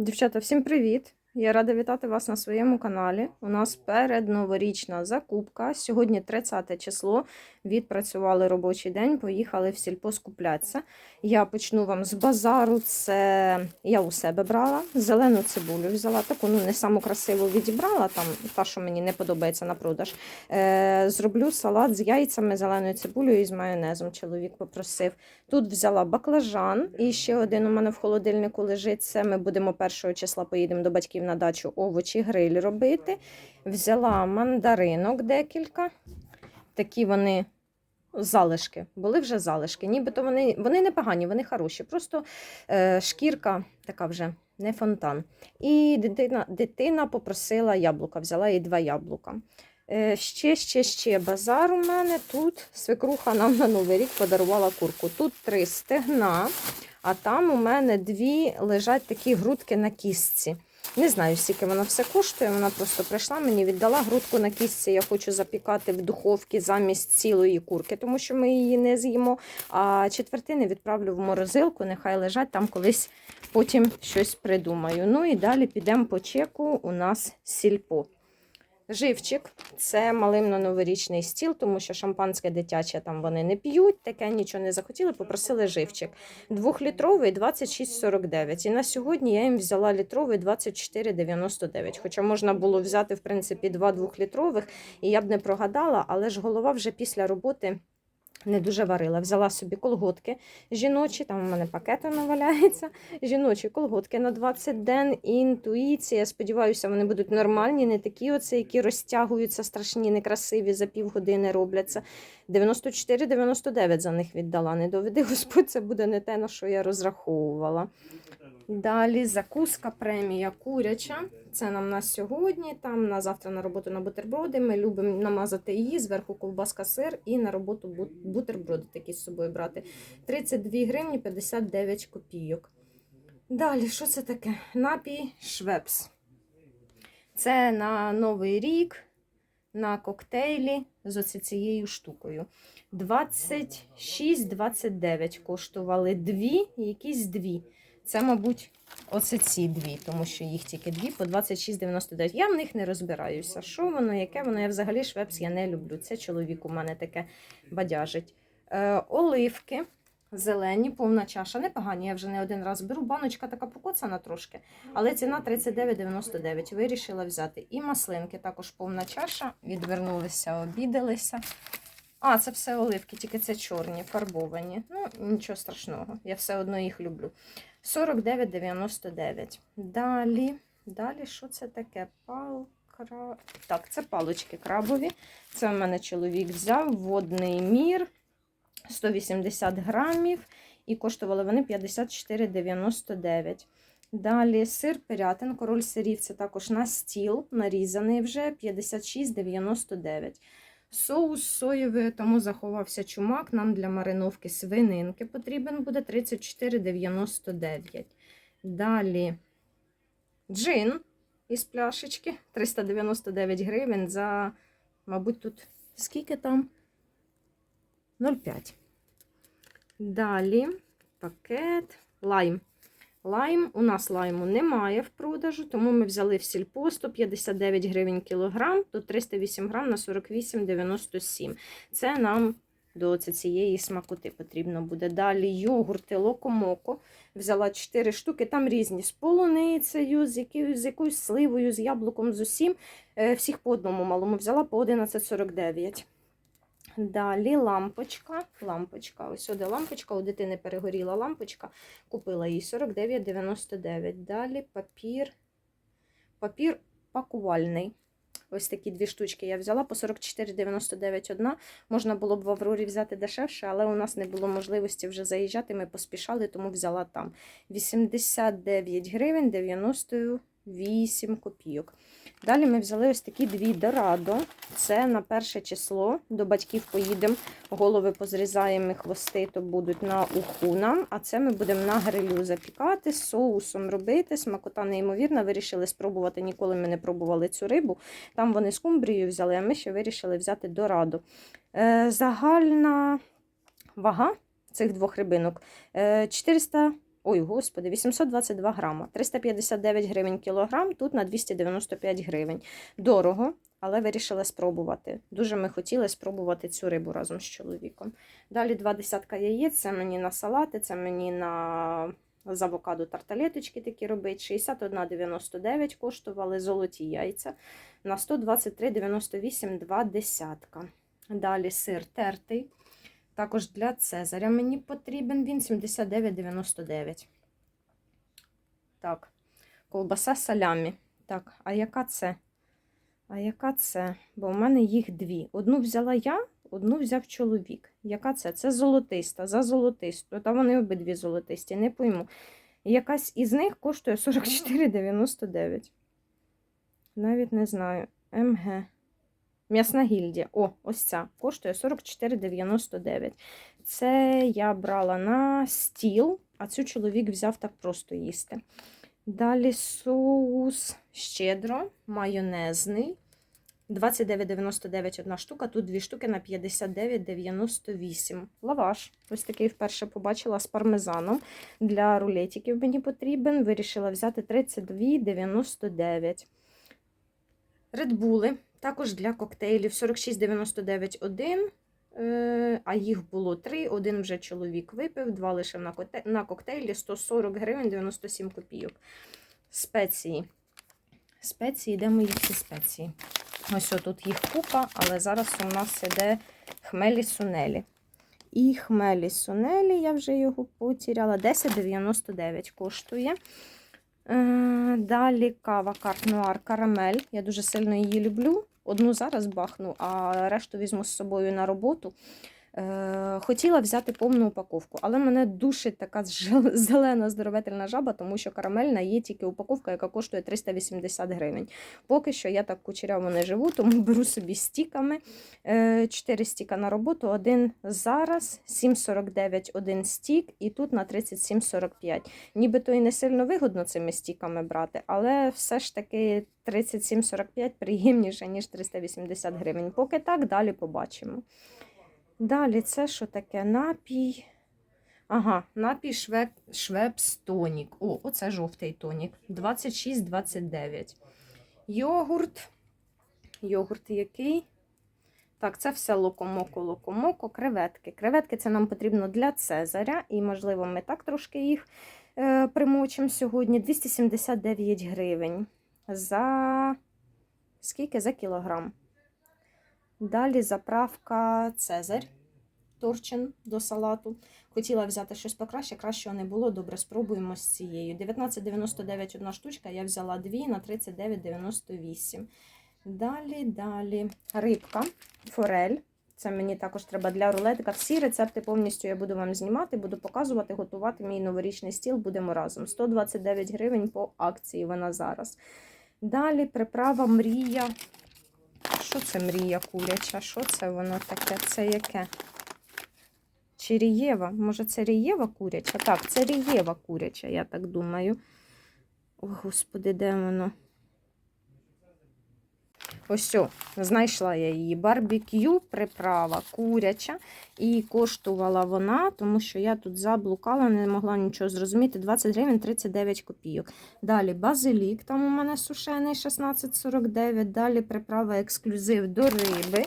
Дівчата, всім привіт! Я рада вітати вас на своєму каналі. У нас передноворічна закупка. Сьогодні 30 число. Відпрацювали робочий день, поїхали в сільпо скуплятися. Я почну вам з базару. Це я у себе брала. Зелену цибулю взяла. Таку ну не саму красиву відібрала, там та, що мені не подобається на продаж. Е, зроблю салат з яйцями, зеленою цибулею і з майонезом. Чоловік попросив. Тут взяла баклажан і ще один у мене в холодильнику лежить. Це ми будемо першого числа поїдемо до батьків на дачу овочі гриль робити. Взяла мандаринок декілька. Такі вони залишки. Були вже залишки. Нібито вони, вони не погані, вони хороші. Просто е, шкірка така вже не фонтан. І дитина, дитина попросила яблука, взяла їй два яблука. Е, Ще, ще, ще базар у мене. Тут свекруха нам на Новий рік подарувала курку. Тут три стегна, а там у мене дві лежать такі грудки на кістці. Не знаю, скільки вона все коштує. Вона просто прийшла, мені віддала грудку на кістці. Я хочу запікати в духовці замість цілої курки, тому що ми її не з'їмо. А четвертини відправлю в морозилку, нехай лежать там колись потім щось придумаю. Ну і далі підемо по чеку. У нас сільпо. Живчик це малимно-новорічний стіл, тому що шампанське дитяче там вони не п'ють, таке нічого не захотіли, попросили живчик. Двохлітровий 26,49. І на сьогодні я їм взяла літровий 24,99. Хоча можна було взяти, в принципі, два двохлітрових, і я б не прогадала, але ж голова вже після роботи. Не дуже варила. Взяла собі колготки жіночі, там у мене пакети наваляються. Жіночі колготки на 20 ден. Інтуїція. Сподіваюся, вони будуть нормальні, не такі, оце, які розтягуються, страшні, некрасиві, за півгодини робляться. 94,99 за них віддала. Не доведи, Господь, це буде не те, на що я розраховувала. Далі закуска премія куряча. Це нам на сьогодні. Там на завтра на роботу на бутерброди. Ми любимо намазати її, зверху ковбаска сир і на роботу бутерброди такі з собою брати. 32 гривні 59 копійок. Далі, що це таке? Напій Швепс. Це на Новий рік, на коктейлі з цією штукою. 26-29 коштували дві, якісь дві. Це, мабуть, оце ці дві, тому що їх тільки дві по 26,99. Я в них не розбираюся. Що воно, яке воно, я взагалі швепс я не люблю. Це чоловік у мене таке бадяжить. Е, оливки зелені, повна чаша. Непогані, я вже не один раз беру. Баночка така покоцана трошки, але ціна 39,99. Вирішила взяти. І маслинки також повна чаша. Відвернулися, обідалися. А, це все оливки, тільки це чорні, фарбовані. Ну, нічого страшного, я все одно їх люблю. 49,99. Далі, далі, що це таке? Палкра... Так, це палочки крабові. Це в мене чоловік взяв водний мір 180 грамів. І коштували вони 54,99. Далі сир пирятин, король сирів, це також на стіл, нарізаний вже 56,99. Соус соєвий, тому заховався чумак. Нам для мариновки свининки потрібен буде 34,99. Далі джин із пляшечки 399 гривень за, мабуть, тут скільки там? 0,5. Далі пакет лайм. Лайм, у нас лайму немає в продажу, тому ми взяли в сільпо 159 гривень кілограм, тут 308 грам на 48,97. Це нам до цієї смакоти потрібно буде. Далі йогурти локомоко. Взяла 4 штуки, там різні з полуницею, з, якою, з якоюсь сливою, з яблуком, з усім. Е, Всіх по одному малому взяла по 11,49. Далі лампочка. Лампочка. Ось сюди лампочка. У дитини перегоріла лампочка. Купила її 49,99. Далі папір. Папір пакувальний. Ось такі дві штучки я взяла по 44,99 одна. Можна було б в Аврорі взяти дешевше, але у нас не було можливості вже заїжджати. Ми поспішали, тому взяла там 89 гривень 98 копійок. Далі ми взяли ось такі дві дорадо. Це на перше число. До батьків поїдемо, голови позрізаємо хвости, то будуть на уху нам. А це ми будемо на грилю запікати, соусом робити. Смакота неймовірна. Вирішили спробувати. Ніколи ми не пробували цю рибу. Там вони скумбрію взяли, а ми ще вирішили взяти дорадо. Е, загальна вага цих двох рибинок е, 400 Ой, господи, 822 грама. 359 гривень кілограм, тут на 295 гривень. Дорого, але вирішили спробувати. Дуже ми хотіли спробувати цю рибу разом з чоловіком. Далі два десятка яєць, це мені на салати, це мені на з авокадо тарталеточки такі робить. 61,99 коштували золоті яйця. На 123,98 два десятка. Далі сир тертий. Також для Цезаря мені потрібен він 79,99. Так, ковбаса салямі. Так, а яка це? А яка це? Бо в мене їх дві. Одну взяла я, одну взяв чоловік. Яка це? Це золотиста, за золотисту. Та вони обидві золотисті, не пойму. Якась із них коштує 44,99. Навіть не знаю. МГ. М'ясна гільдія. О, ось ця. Коштує 44,99. Це я брала на стіл, а цю чоловік взяв так просто їсти. Далі соус щедро, майонезний. 29,99 одна штука, тут дві штуки на 59,98. Лаваш. Ось такий вперше побачила з пармезаном. Для рулетиків мені потрібен. Вирішила взяти 32,99. Редбули. Також для коктейлів 46,99 один. Е, А їх було три. Один вже чоловік випив, два лише на коктейлі 140 гривень 97 копійок. Спеції. Спеції, де мої ці спеції? Ось тут їх купа, але зараз у нас іде хмелі сунелі. І хмелі сунелі, я вже його потеряла. 10,99 коштує. Е, Далі кава Карт Нуар Карамель. Я дуже сильно її люблю. Одну зараз бахну, а решту візьму з собою на роботу. Е, Хотіла взяти повну упаковку, але мене душить така зелена здоровительна жаба, тому що карамельна є тільки упаковка, яка коштує 380 гривень. Поки що я так кучеряво не живу, тому беру собі стіками. Е, 4 стіка на роботу, один зараз, 7,49 один стік, і тут на 37,45. Нібито і не сильно вигодно цими стіками брати, але все ж таки 37,45 приємніше, ніж 380 гривень. Поки так, далі побачимо. Далі це що таке? Напій. Ага, напій швеп, Швепс тонік. О, оце жовтий тонік. 26,29. Йогурт. Йогурт який? Так, це все локомоко, локомоко, креветки. Креветки це нам потрібно для Цезаря, і, можливо, ми так трошки їх е, примочимо сьогодні. 279 гривень. За скільки? За кілограм. Далі заправка Цезарь. Торчин до салату. Хотіла взяти щось покраще, кращого не було. Добре, спробуємо з цією. 19,99 одна штучка, я взяла дві на 39,98. Далі, далі. Рибка, форель. Це мені також треба для рулетика. Всі рецепти повністю я буду вам знімати, буду показувати, готувати мій новорічний стіл. Будемо разом. 129 гривень по акції вона зараз. Далі приправа мрія. Що це мрія куряча? Що це воно таке? Це яке? Чи рієва? Може, це рієва куряча? Так, це рієва куряча, я так думаю. О, господи, де воно? Ось, о, знайшла я її. Барбекю приправа куряча. І коштувала вона, тому що я тут заблукала, не могла нічого зрозуміти. 20 гривень 39 копійок. Далі базилік, там у мене сушений 16,49. Далі приправа ексклюзив до риби.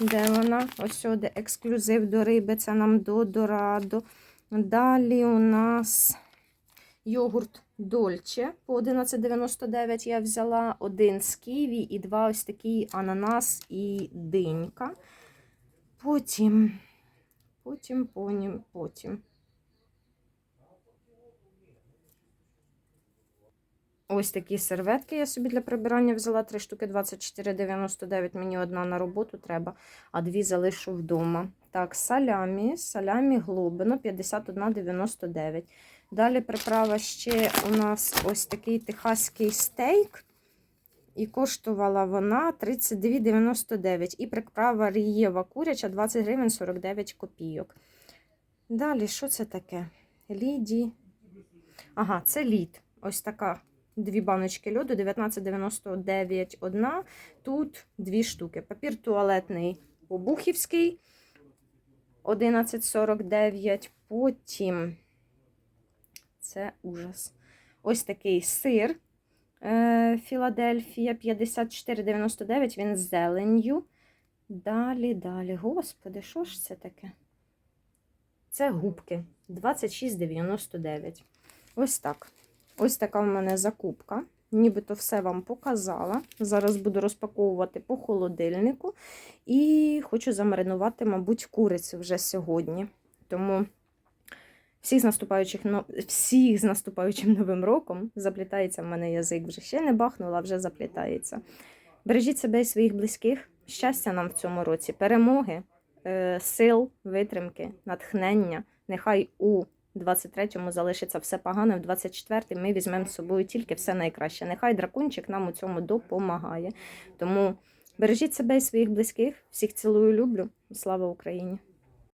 Де вона? Ось сюди ексклюзив до риби, це нам до дорадо. Далі у нас йогурт Дольче по 11,99 я взяла один з ківі і два ось такі ананас і динька. Потім, потім, потім, потім. Ось такі серветки я собі для прибирання взяла. Три штуки 24,99. Мені одна на роботу треба, а дві залишу вдома. Так, салямі, салямі глобино 51,99. Далі приправа ще у нас ось такий техаський стейк. І коштувала вона 32,99. І приправа рієва куряча 20 гривень 49 копійок. Далі, що це таке? Ліді. Ага, це лід. Ось така. Дві баночки льоду, 19,99 одна. Тут дві штуки. Папір туалетний обухівський 11,49. Потім Це ужас. Ось такий сир е, Філадельфія 54,99. Він з зеленню. Далі, далі. Господи, що ж це таке? Це губки 26,99. Ось так. Ось така в мене закупка. Нібито все вам показала. Зараз буду розпаковувати по холодильнику. І хочу замаринувати, мабуть, курицю вже сьогодні. Тому всіх з наступаючих, но- всіх з наступаючим новим роком заплітається в мене язик. Вже ще не бахнула, вже заплітається. Бережіть себе і своїх близьких. Щастя нам в цьому році, перемоги, е, сил, витримки, натхнення. Нехай у 23-му залишиться все погане, в 24-м ми візьмемо з собою тільки все найкраще. Нехай дракончик нам у цьому допомагає. Тому бережіть себе і своїх близьких. Всіх цілую, люблю. Слава Україні!